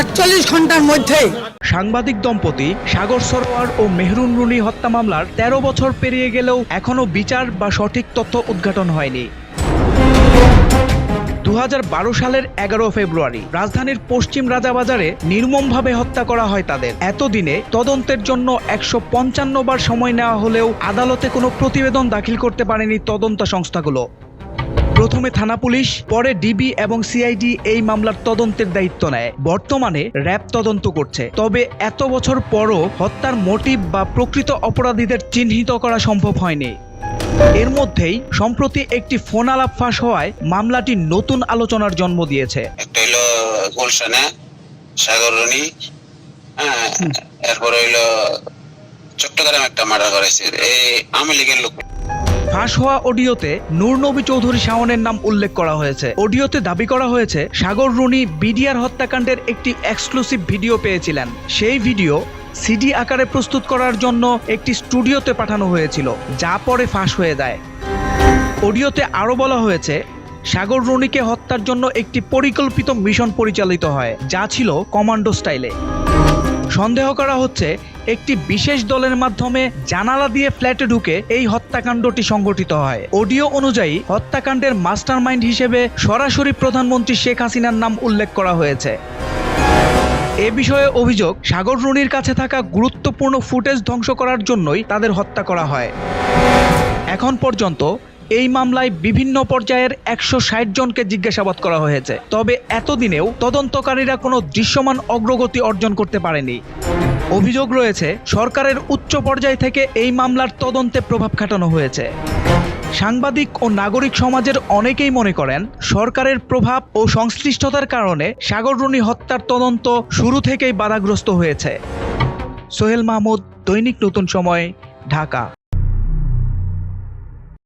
আটচল্লিশ ঘণ্টার মধ্যে। সাংবাদিক দম্পতি সাগর সরোয়ার ও মেহরুন রুনি হত্যা মামলার ১৩ বছর পেরিয়ে গেলেও এখনও বিচার বা সঠিক তথ্য উদ্ঘাটন হয়নি। দু হাজার বারো সালের এগারো ফেব্রুয়ারি রাজধানীর পশ্চিম রাজাবাজারে নির্মমভাবে হত্যা করা হয় তাদের। এতদিনে তদন্তের জন্য একশো পঞ্চান্ন বার সময় নেওয়া হলেও আদালতে কোনো প্রতিবেদন দাখিল করতে পারেনি তদন্ত সংস্থাগুলো। প্রথমে থানা পুলিশ পরে ডিবি এবং সিআইডি এই মামলার তদন্তের দায়িত্ব নেয়। বর্তমানে র্যাব তদন্ত করছে। তবে এত বছর পরও হত্যার মোটিভ বা প্রকৃত অপরাধীদের চিহ্নিত করা সম্ভব হয়নি। এর মধ্যেই সম্প্রতি একটি ফোন আলাপ ফাঁস হওয়ায় মামলাটি নতুন আলোচনার জন্ম দিয়েছে। একটা হইল গুলশানে হ্যাঁ এরপর হইল চট্টগ্রাম একটা মার্ডার করেছে। এই আওয়ামী লীগের লোক। ফাঁস হওয়া অডিওতে নূর নবী চৌধুরী শাওনের নাম উল্লেখ করা হয়েছে। অডিওতে দাবি করা হয়েছে, সাগর রুনি বিডিআর হত্যাকাণ্ডের একটি এক্সক্লুসিভ ভিডিও পেয়েছিলেন। সেই ভিডিও সিডি আকারে প্রস্তুত করার জন্য একটি স্টুডিওতে পাঠানো হয়েছিল, যা পরে ফাঁস হয়ে যায়। অডিওতে আরও বলা হয়েছে, সাগর রুনিকে হত্যার জন্য একটি পরিকল্পিত মিশন পরিচালিত হয়, যা ছিল কমান্ডো স্টাইলে। সন্দেহ করা হচ্ছে একটি বিশেষ দলের মাধ্যমে জানালা দিয়ে ফ্ল্যাটে ঢুকে এই হত্যাকাণ্ডটি সংঘটিত হয়। অডিও অনুযায়ী, হত্যাকাণ্ডের মাস্টারমাইন্ড হিসেবে সরাসরি প্রধানমন্ত্রী শেখ হাসিনার নাম উল্লেখ করা হয়েছে। এ বিষয়ে অভিযোগ, সাগর রুনির কাছে থাকা গুরুত্বপূর্ণ ফুটেজ ধ্বংস করার জন্যই তাদের হত্যা করা হয়। এখন পর্যন্ত এই মামলায় বিভিন্ন পর্যায়ের একশো ষাট জনকে জিজ্ঞাসাবাদ করা হয়েছে। তবে এতদিনেও তদন্তকারীরা কোনো দৃশ্যমান অগ্রগতি অর্জন করতে পারেনি। অভিযোগ রয়েছে, সরকারের উচ্চ পর্যায় থেকে এই মামলার তদন্তে প্রভাব খাটানো হয়েছে। সাংবাদিক ও নাগরিক সমাজের অনেকেই মনে করেন, সরকারের প্রভাব ও সংশ্লিষ্টতার কারণে সাগররুনি হত্যার তদন্ত শুরু থেকেই বাধাগ্রস্ত হয়েছে। সোহেল মাহমুদ, দৈনিক নতুন সময়, ঢাকা।